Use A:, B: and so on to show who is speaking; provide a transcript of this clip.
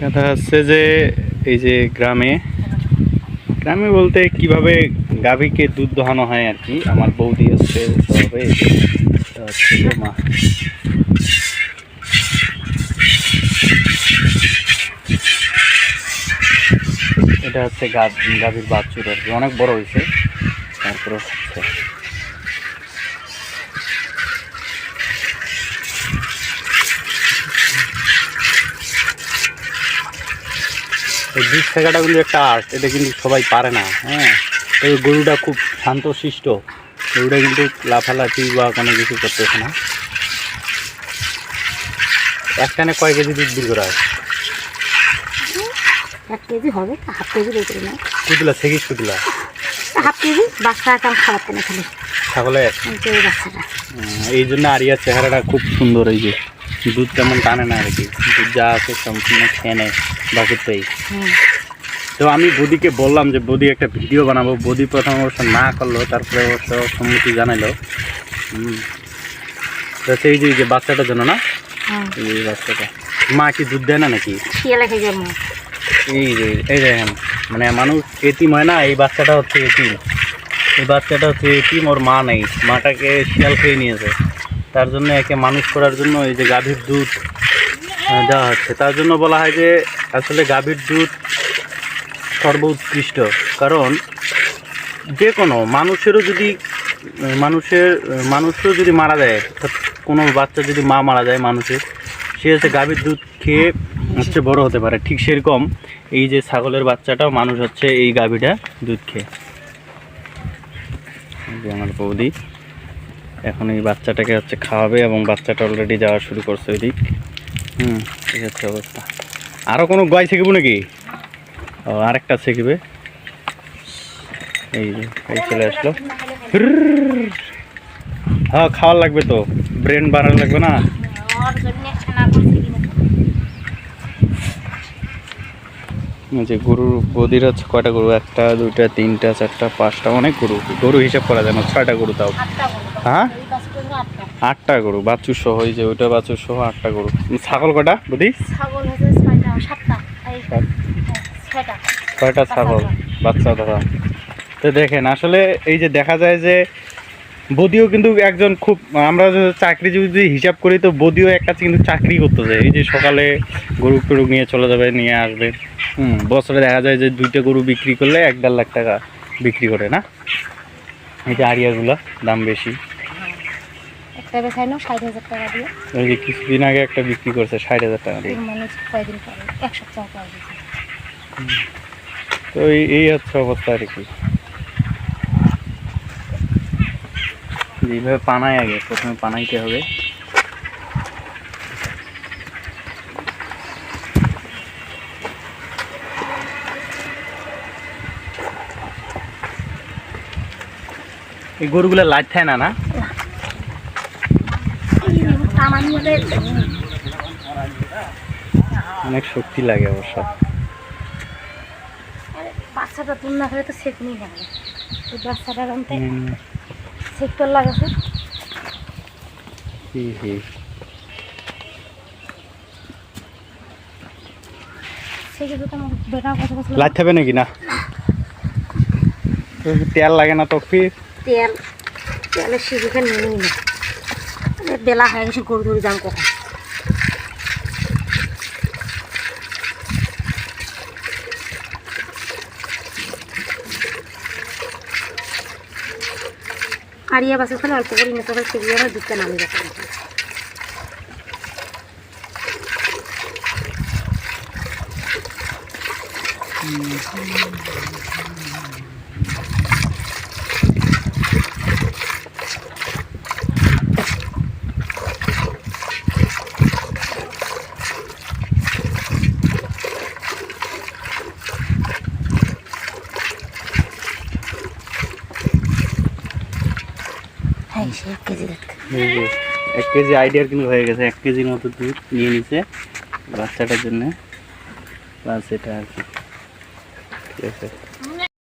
A: কথা হচ্ছে যে এই যে গ্রামে গ্রামে বলতে কীভাবে গাভীকে দুধ দোহানো হয় আর কি? আমার বৌদি হচ্ছে যে মা। এটা হচ্ছে গাভীর বাছুর আর কি, অনেক বড় হয়েছে, তারপরে হচ্ছে এই দুধ শেখাটা কিন্তু একটা আর্ট এটা কিন্তু সবাই পারে না হ্যাঁ? এই গরুটা খুব শান্তশিষ্ট গরুটা কিন্তু লাফালাফি বা কোনো কিছু করতেছে না। একখানে কয় কেজি দুধ বের করা হয়?
B: এক কেজি হবে হাফ কেজি বেশি না
A: কুতুলা শেখিস কুতুলা?
B: হাফ কেজি বাচ্চা একটা খারাপ কেন খালি।
A: ছাগলের?
B: বাচ্চাটা।
A: এই জন্য আরিয়ার চেহারাটা খুব সুন্দর এই যে। দুধ তেমন টানে না আর কি। দুধ যা আছে সম্পূর্ণ খেয়ে নেয় বাকিতেই। তো আমি বদিকে বললাম যে বদি একটা ভিডিও বানাবো। বদি প্রথম অবশ্য না করল তারপরে অবশ্য সম্মতি জানাইলো হুম। তো সেই যে যে বাচ্চাটার জন্য না?
B: হ্যাঁ।
A: এই বাচ্চাটা। মা কি দুধ দেয় না নাকি? এই যে এই দেখেন মানে মানুষ এতিম হয় না এই বাচ্চাটা হচ্ছে এতিম। এই বাচ্চাটা হচ্ছে এতিম ওর মা নেই। মাটাকে শিয়াল খেয়ে নিয়েছে। তার জন্য একে মানুষ করার জন্য এই যে গাভীর দুধ দেওয়া হচ্ছে। তার জন্য বলা হয় যে আসলে গাভীর দুধ সর্বোৎকৃষ্ট। কারণ যে কোনো মানুষেরও যদি, মানুষের, মানুষও যদি মারা যায়, অর্থাৎ কোনো বাচ্চা যদি মা মারা যায় মানুষের সে হচ্ছে গাভীর দুধ খেয়ে হচ্ছে বড় হতে পারে। ঠিক সেরকম এই যে ছাগলের বাচ্চাটাও মানুষ হচ্ছে এই গাভীটা দুধ খেয়ে। আমার বৌদি। এখন এই বাচ্চাটাকে হচ্ছে খাওয়াবে এবং বাচ্চাটা অলরেডি যাওয়া শুরু করছে ওই দিক। হুম। এই হচ্ছে অবস্থা। আরও কোনো গাই শিখব নাকি? ও আরেকটা শিখবে এই যে এই চলে আসলো। হ্যাঁ খাওয়ার লাগবে তো। ব্রেন বাড়ানো লাগবে না
B: ওর জন্য ছানা করছি কিনা
A: এই যে গরুর বদির হচ্ছে কয়টা গরু? একটা দুইটা তিনটা চারটা পাঁচটা অনেক গরু। গরু হিসাব করা যায় না ছয়টা গরু তাও। হ্যাঁ?
B: আটটা।
A: গরু বাছুর সহ এই যে ওইটা বাছুর সহ আটটা গরু। ছাগল কটা
B: হচ্ছে ছয়টা
A: ছাগল বাচ্চা ধরা। তো দেখেন আসলে এই যে দেখা যায় যে বদিও কিন্তু একজন খুব আমরা চাকরি যদি হিসাব করি তো বদিও এক কাছে কিন্তু চাকরি করতে যায়। এই যে সকালে গরু টরু নিয়ে চলে যাবে নিয়ে আসবে। হুম বছরে দেখা যায় যে দুইটা গরু বিক্রি করলে এক দেড় লাখ টাকা বিক্রি করে না? এই যে আড়িয়াগুলো দাম বেশি।
B: একটা বেচাই ষাট হাজার টাকা দিয়ে।
A: ওই যে কিছুদিন আগে একটা বিক্রি করছে ষাট হাজার টাকা দিয়ে।
B: তিন মানুষ পরে? এক সপ্তাহ পরে
A: তো এই হচ্ছে অবস্থা আর কি। এইভাবে পানায় আগে প্রথমে পানাইতে হবে। এই গরুগুলো লাইট থাকে না না? অনেক শক্তি লাগে অবশ্য।
B: বাচ্চাটা তুল না করে তো সেকুনি লাগে
A: হুম,
B: সেক্টর লাগাছে।
A: লাইট থাকবে নাকি না? তেল লাগে না তো ফির
B: তেল তেলের সিঁড়িখান নিয়ে না। বেলা হয়ে গেছে গরু ধরে যান কখন? আরিয়া বাসে খালি অল্প করে নিতে হবে সেগুলো আমার দুধটা নামে যাচ্ছে হ্যাঁ সে এক কেজি দেখতে
A: এই যে এক কেজি আইডিয়ার কিন্তু হয়ে গেছে। এক কেজির মতো দুধ নিয়ে নিছে বাচ্চাটার জন্য। বাস এটা আর কি। ঠিক আছে।